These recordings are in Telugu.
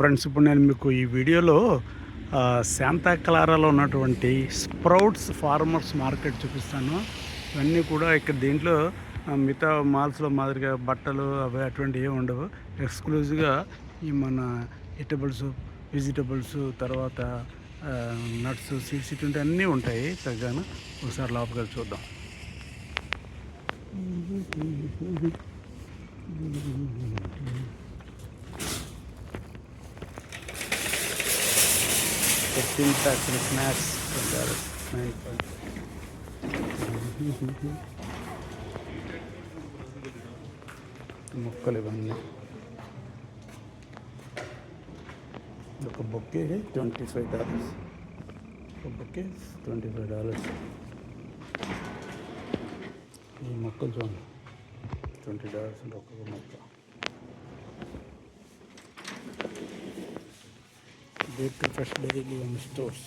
ఫ్రెండ్స్ ఇప్పుడు నేను మీకు ఈ వీడియోలో ఆ, శాంతా క్లారాలో ఉన్నటువంటి స్ప్రౌట్స్ ఫార్మర్స్ మార్కెట్ చూపిస్తాను. ఇవన్నీ కూడా ఇక్కడ దీంట్లో మిగతా మాల్స్లో మాదిరిగా బట్టలు అవి అటువంటివి ఏమి ఉండవు. ఎక్స్క్లూజివ్గా ఈ మన వెజిటబుల్స్ వెజిటబుల్స్ తర్వాత నట్స్ సీడ్స్ ఇటువంటి అన్నీ ఉంటాయి. తగ్గాను. ఒకసారి లోపలికి చూద్దాం చూద్దాం. ఫిఫ్టీన్ ప్యాక్స్ స్నాక్స్ నైన్ మొక్కలు ఇవన్నీ ఒక బొక్కే ట్వంటీ ఫైవ్ డాలర్స్ ఒక బొక్కే ట్వంటీ ఫైవ్ డాలర్స్ ఈ మొక్కలు చూడండి ట్వంటీ డాలర్స్ అంటే ఒక్కొక్క మొక్క baker fresh daily and stores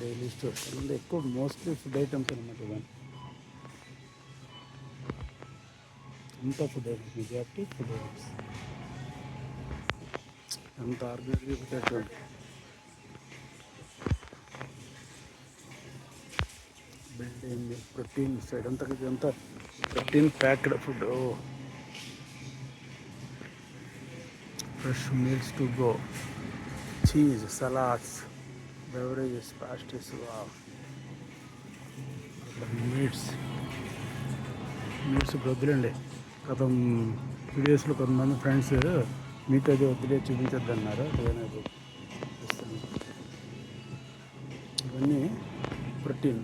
daily stores అందులో ఎక్కువ మోస్ట్లీ ఫుడ్ ఐటమ్స్ అనమాట ఇవన్నీ అంతా food items majority food items అంత ఆర్గనైజ్గా పెట్టేటువంటి బిల్డింగ్ ప్రోటీన్ సైడ్ అంతా ఇదంతా protein packed food fresh meals to go cheese salads beverages pastries meats meats ఇప్పుడు వద్దులేండి. గత వీడియోస్లో కొంతమంది ఫ్రెండ్స్ మీట్ అది వద్దులే చూపించద్దు అన్నారు ఇవన్నీ ప్రోటీన్.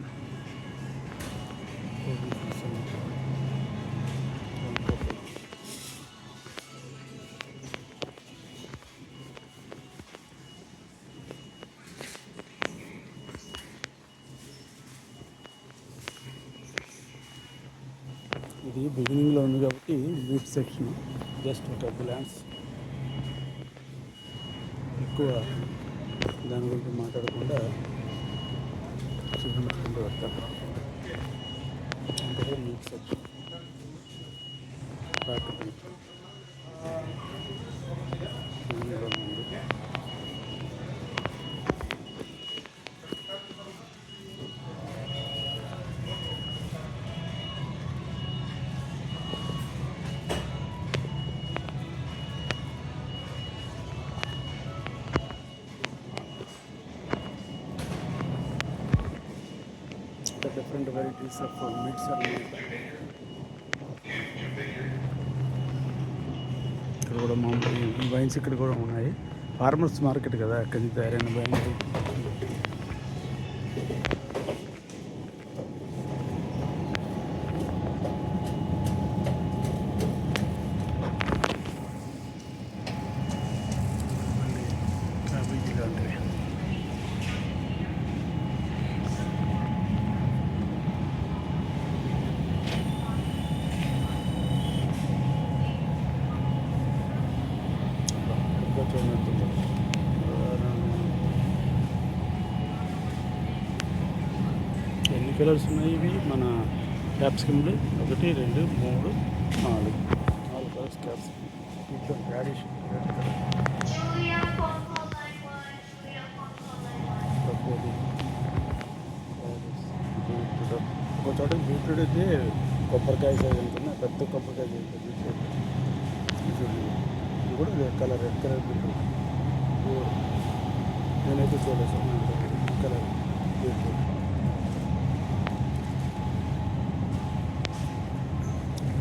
ఇది బిగినింగ్లో ఉంది కాబట్టి మీట్ సెక్షన్ జస్ట్ ఒక గ్లాన్స్ ఎక్కువ దాని గురించి మాట్లాడకుండా చూపించుకుంటూ వస్తాను అంటే meat section packet different varieties of uh, meats are made. ఇక్కడ కూడా మామూలు వైన్స్ ఇక్కడ కూడా ఉన్నాయి ఫార్మర్స్ మార్కెట్ కదా అక్కడి నుంచి తయారైన వైన్స్ ఎన్ని కలర్స్ ఉన్నాయి ఇవి? మన క్యాప్సికమ్లు ఒకటి రెండు మూడు నాలుగు. నాలుగు కలర్స్ క్యాప్సికమ్ ఇట్లా రాడిష్ రెడ్ కలర్ ఒక చోట బీట్రూట్ అయితే కొబ్బరికాయ సైజ్ ఉంటుంది. పెద్ద కొబ్బరికాయ సైజ్ ఉంటుంది. బీట్రూట్ బిల్డింగ్ కూడా black colour red colour building pure నేనైతే చూడలేదు సార్ రెడ్ కలర్ బీట్రూట్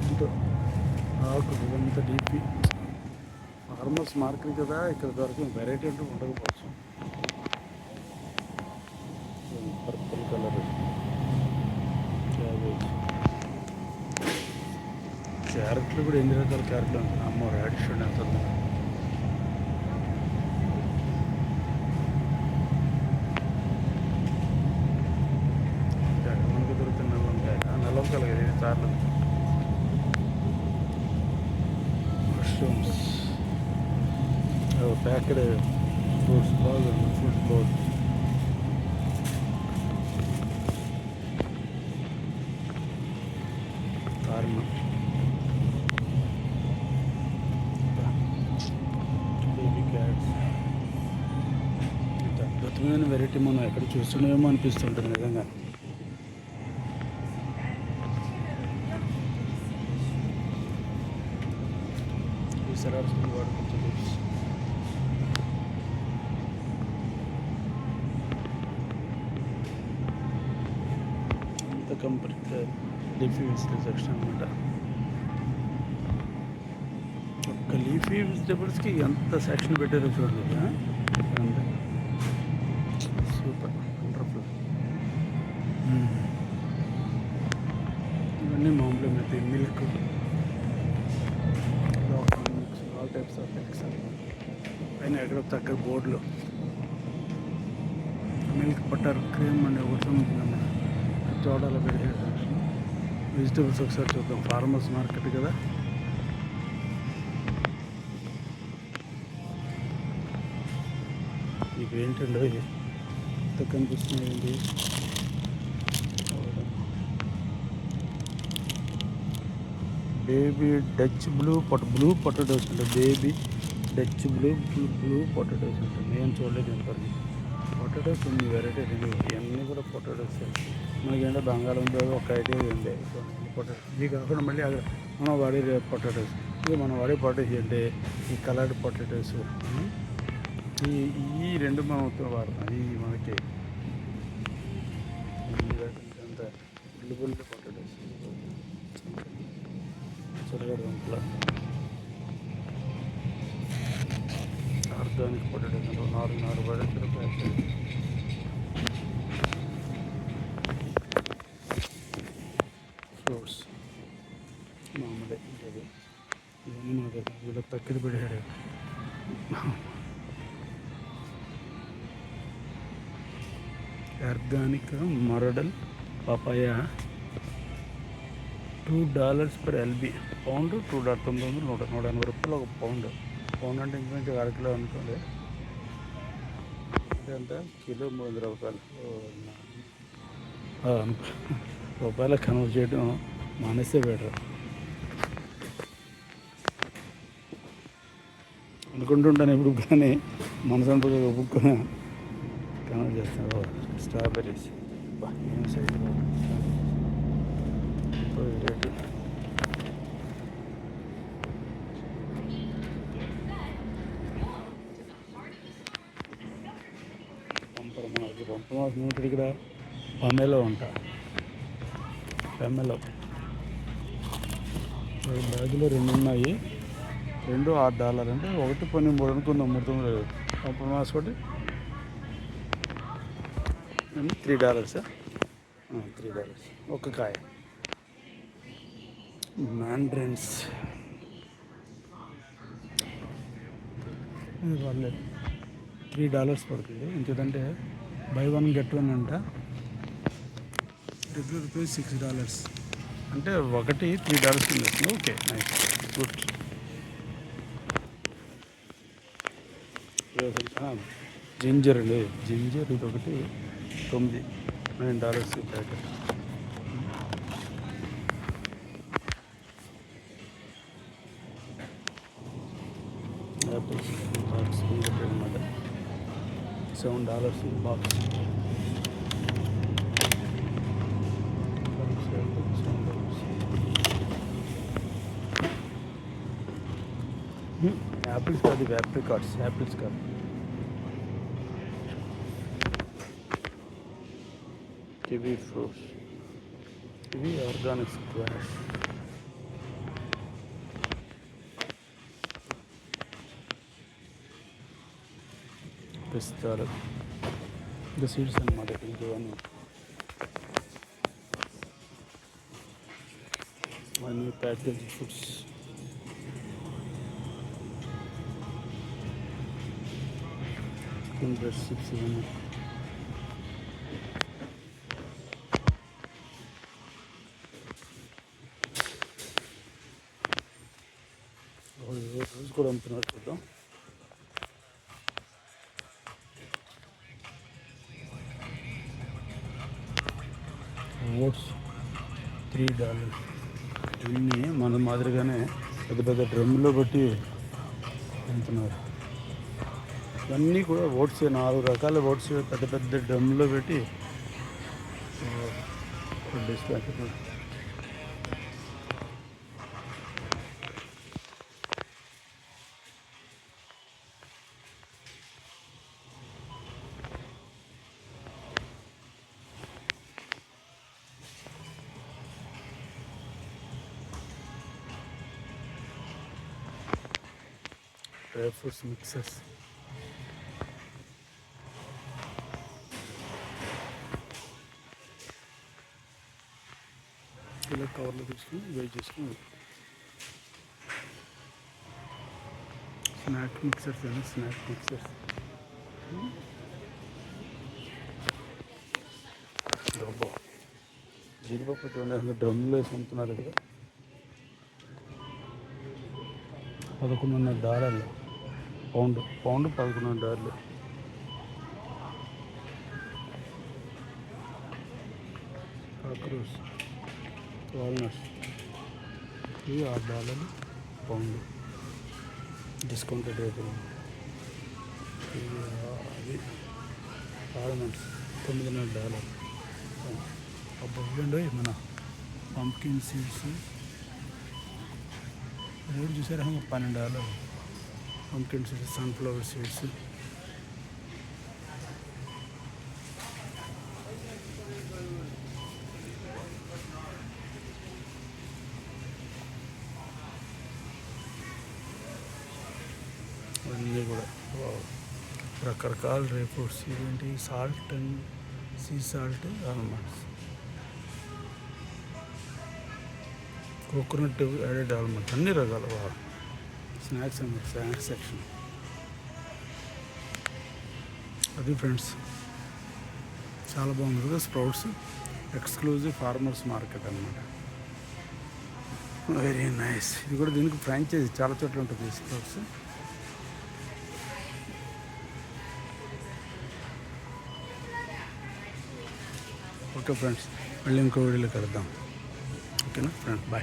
ఇంత ఆకు ఇదంతా డీపీ ఫార్మర్స్ మార్కెట్ కదా ఇక్కడ దొరకని వెరైటీ అంటూ ఉండకపోవచ్చు. క్యారెట్లు కూడా ఎన్ని రకాల క్యారెట్లు ఉంటాయి అమ్మో రాడిష్ ఎంత మనకు దొరుకుతున్న నల్ల ఉంటాయి ఆ నల్ల వంకాయలు కదా ఇది చార్లు. మష్రూమ్స్ ప్యాకెడ్ ఫ్రూట్స్ బాగుంది ఫ్రూట్స్ బాగుంది కారణం అద్భుతమైన వెరైటీ మనం ఎక్కడ చూస్తున్నామేమో అనిపిస్తుంటుంది నిజంగా. ఈ అంత కంప్లీట్ లీఫీ వెజిటబుల్స్ సెక్షన్ అనమాట ఒక్క లీఫీ వెజిటబుల్స్కి ఎంత సెక్షన్ పెట్టారో చూడలేదు మిల్క్ బటర్ క్రీమ్ అనే ఒకటి ఉంటుందన్నమాట చోడాల పెట్టే వెజిటేబుల్స్ ఒకసారి చూద్దాం. ఫార్మర్స్ మార్కెట్ కదా. మీకు ఏంటండి ఎంత కనిపిస్తున్నాయండి బేబీ డచ్ బ్లూ పొట బ్లూ పొటాటోస్ అంటే. Baby Dutch blue blue blue potatoes అంటే. నేను చూడలేదు ఇంతవరకు పొటాటోస్ ఉంది వెరైటీ ఇవన్నీ కూడా పొటాటోస్ మనకి ఏంటంటే బంగాళం బంగాళదుంప ఒక ఐటీ ఉంది పొటాటో ఇది కాకుండా మళ్ళీ అక్కడ మనం వాడే పొటాటోస్ ఇది మనం వాడే పొటాటోస్ అంటే ఈ కలర్డ్ పొటాటోస్ ఈ ఈ రెండు మనం వాడతాం. ఈ మనకి. అంత పొటాటోస్ చిరగడ వంటల ఆర్గానిక్ పొటాటోస్ అంటే నాలుగు నాలుగు పడేసారు ప్యాకెట్ ఫ్రూట్స్ మామూలే ఇది ఇవన్నీ మనకి వీళ్ళకి తక్కిది పడాడు organic మరడల్ papaya two dollars per LB pound two dollar తొమ్మిది వందలు నూట నూట ఎనభై రూపాయలు ఒక పౌండ్ పౌండ్ అంటే ఇంకొంచెం అర కిలో అనుకోండి. ఎంత? కిలో మూడు వందల రూపాయలు. రూపాయలు కన్వర్ట్ చేయడం మానేస్తే బెటర్. అనుకుంటుంటాను ఇప్పుడు కానీ మనసు ఒప్పుకొని కన్వర్ట్ చేస్తాను. స్ట్రాబెర్రీస్. ఏం సైజ్? వాళ్ళకి పంపమా మనకి ఇక్కడ పమెలో ఉంటా. పెమెలో బ్యాగులో రెండు ఉన్నాయి రెండు ఆరు డాలర్ అంటే ఒకటి పని మూడు అనుకుందాం మూడు తొమ్మిది పంపమాస్ ఒకటి. త్రీ డాలర్స్ త్రీ డాలర్స్ ఒక కాయ. మ్యాండ్రిన్స్ వాళ్ళే త్రీ డాలర్స్ పడుతుంది. ఎందుకంటే బై వన్ గెట్ వన్ అంట. రెగ్యులర్ రూపీస్ సిక్స్ డాలర్స్ అంటే ఒకటి త్రీ డాలర్స్ ఉంది ఓకే నైస్ గుడ్ జింజర్ అండి. జింజర్ ఇది ఒకటి తొమ్మిది nine dollars packet. Seven dollars box apples కాదు ఇవి యాప్రికాట్స్ యాపిల్స్ కాదు కివీ ఫ్రూట్స్ ఇవి ఆర్గానిక్ స్క్వాష్ పిస్తాలు ఇంకా సీడ్స్ అనమాట ఇంకవన్నీ అన్ని ప్యాకేజ్ ఫుడ్స్ బ్రెడ్ చిప్స్ ఇవన్నీ ఓ, ఏ రోజు కూడా అమ్ముతున్నారు చూద్దాం త్రీ డాలర్స్ ఇవన్నీ మన మాదిరిగానే పెద్ద పెద్ద డ్రమ్లో పెట్టి తింటున్నారు ఇవన్నీ కూడా ఓట్స్ నాలుగు రకాల ఓట్స్ పెద్ద పెద్ద డ్రమ్లో పెట్టి డిస్ప్లే డ్రై ఫ్రూట్స్ మిక్సెస్ ఇలా కవర్లో తీసుకుని వెయిట్ చేసుకుని స్నాక్ మిక్సర్స్ అండి స్నాక్ మిక్సర్స్. డబ్బా జీడిపప్పు చూడండి డ్రమ్లో వేసి అమ్ముతున్నారు కదా పదకొండున్నర డాలర్లు పౌండ్ పౌండ్ పదకొండు డాలర్లు కాక్రోస్ వాల్నట్స్. ఇవి ఆరు డాలర్లు పౌండ్. డిస్కౌంటెడ్ రేటు అది ఆల్మండ్స్ తొమ్మిదిన్నర డాలర్ అబ్బా ఇవ్వండి మన పంప్కిన్ సీడ్స్. రేటు చూసారా? పన్నెండు dollar pumpkin seeds sunflower seeds అన్నీ కూడా. వావ్. రకరకాల డ్రై ఫ్రూట్స్ ఇదేంటి? Salt and sea salt almonds. Coconut added almonds. అన్ని రకాల. వాళ్ళు స్నాక్స్ అండి స్నాక్స్ సెక్షన్ అది ఫ్రెండ్స్ చాలా బాగుంది కదా స్ప్రౌట్స్? ఎక్స్క్లూజివ్ ఫార్మర్స్ మార్కెట్ అనమాట వెరీ నైస్ ఇది కూడా దీనికి ఫ్రాంచైజీ చాలా చోట్ల ఉంటుంది స్ప్రౌట్స్. ఓకే ఫ్రెండ్స్ మళ్ళీ ఇంకో వీడియోలో కలుద్దాం. ఓకేనా ఫ్రెండ్ బాయ్